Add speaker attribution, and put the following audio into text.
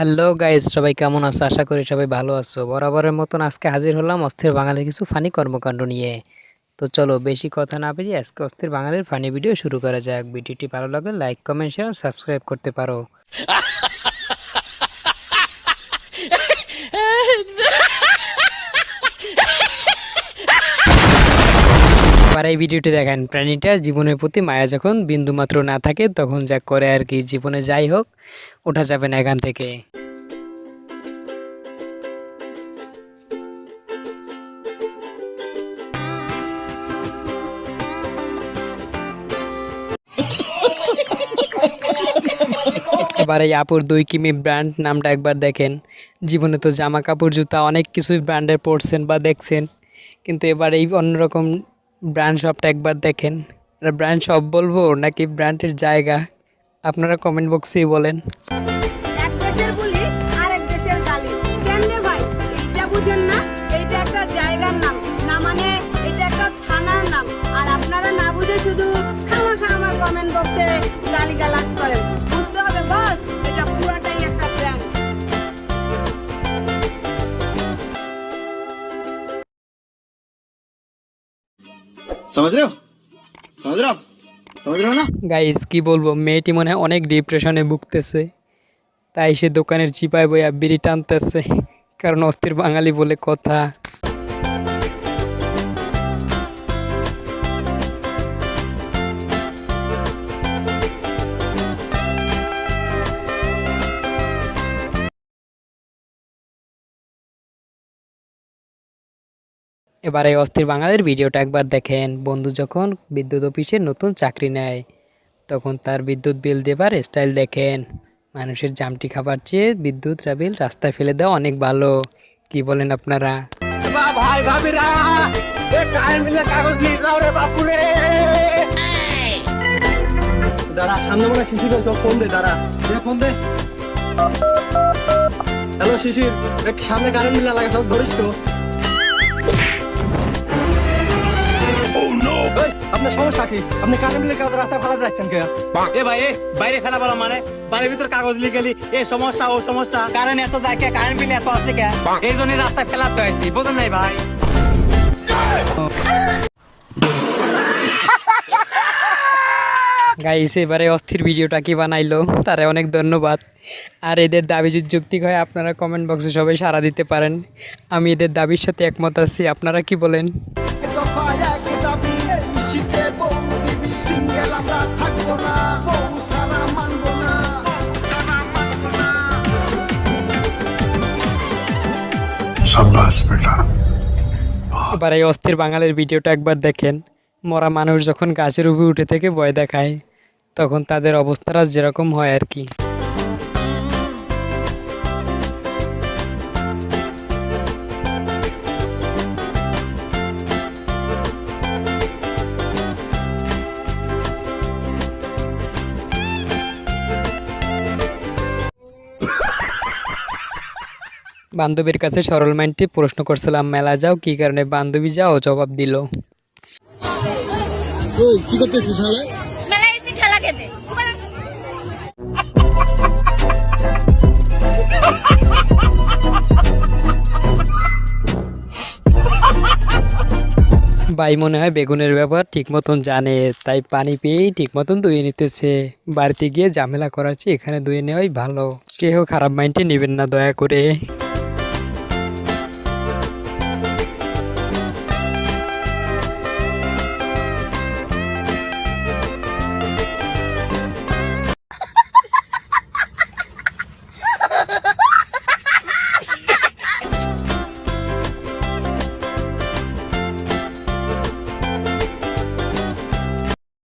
Speaker 1: Hello guys সবাই কেমন আছো? আশা করি সবাই ভালো আছো। বরাবরের মতন আজকে হাজির হলাম অস্থির বাঙালির কিছু ফানি কর্মকাণ্ড নিয়ে। তো চলো, বেশি কথা না পেরিয়ে আজকে অস্থির বাঙালির ফানি ভিডিও শুরু করা যাক। ভিডিওটি ভালো লাগলে লাইক কমেন্ট শেয়ার সাবস্ক্রাইব করতে পারো। আর এই ভিডিওটি দেখেন। প্রাণীটা জীবনের প্রতি মায়া যখন বিন্দুমাত্র না থাকে, তখন যা করে আর কি জীবনে যাই হোক, ওঠা যাবে না এখান থেকে। এবার এই আপুর দুই কিমি ব্র্যান্ড নামটা একবার দেখেন। জীবনে তো জামা কাপড়, জুতা অনেক কিছুই ব্র্যান্ডের পরছেন বা দেখছেন। কিন্তু এবার এই অন্যরকম ব্র্যান্ড শপটা একবার দেখেন। ব্র্যান্ড শপ বলব নাকি ব্র্যান্ডের জায়গা? আপনারা কমেন্ট বক্সেই বলেন।
Speaker 2: এক দেশের বুলি, আরেক দেশের গালি। কেমনে ভাই? এইটা বুঝেন
Speaker 3: समझ रहे हो समझ रहे हो आप समझ रहे हो ना
Speaker 1: গাইস কি বলবো মেয়েটি মনে হয় অনেক ডিপ্রেশনে ভুগতেছে তাই সে দোকানের চিপায় বইয়া বিড়ি টানতেছে কারণ অস্থির বাঙালি বলে কথা এবার এই অস্থির বাঙালির ভিডিওটা একবার দেখেন। বন্ধু যখন বিদ্যুৎ অফিসে নতুন চাকরি নেয়, তখন তার বিদ্যুৎ বিল দেবার স্টাইল দেখেন। মানুষের জামটি খাবার চেয়ে বিদ্যুৎ বিল রাস্তায় ফেলে দেওয়া অনেক ভালো। কি বলেন আপনারা?
Speaker 3: হ্যালো, শিশির সামনে কারেন্ট বিল লাগে সব ধরিস তো। আপনার সমস্যা কি? আপনি কারেন্ট বিলের কাগজ রাস্তায় ফেলা যাচ্ছেন কে?
Speaker 4: এ ভাই বাইরে ফেলা বলা মানে। বাড়ির ভিতর কাগজ লিখে গেলি। এ সমস্যা ও সমস্যা। কারেন্ট এত যায় কে? কারেন্ট বিল এত আসছে কে? এই জন্য রাস্তায় ফেলাতে হয়েছি। বুঝুন নাই ভাই?
Speaker 1: গাইস এবারে অস্থির ভিডিওটা কি বানাইলো? তারে অনেক ধন্যবাদ। আর এদের দাবি যদি যৌক্তিক হয় আপনারা কমেন্ট বক্সে সবাই সাড়া দিতে পারেন। আমি এদের দাবির সাথে একমত আছি। আপনারা কি বলেন?
Speaker 5: সিঙ্গেল আমরা থাকব না বউ সারা মানবো না।
Speaker 1: এবার এই অস্থির বাঙালির ভিডিওটা একবার দেখেন। মরা মানুষ যখন গাছের উপরে উঠে থেকে ভয় দেখায় তখন তাদের অবস্থাটা যেরকম হয় আর কি। বান্ধবীর কাছে সরল মাইন্ডটি প্রশ্ন করছিলাম মেলা যাও কি কারণে বান্ধবী যাও? জবাব দিল।
Speaker 5: কি করতেছিস
Speaker 2: মেলায়? এসে ঠেলা খেতে।
Speaker 1: ভাই মনে হয় বেগুনের ব্যবহার ঠিক মতন জানে তাই পানি পেয়েই ঠিক মতন ধুয়ে নিতেছে। বাড়িতে গিয়ে ঝামেলা করার চেয়ে এখানে ধুয়ে নেওয়াই ভালো। কেউ খারাপ মাইন্ডে নেবেন না দয়া করে।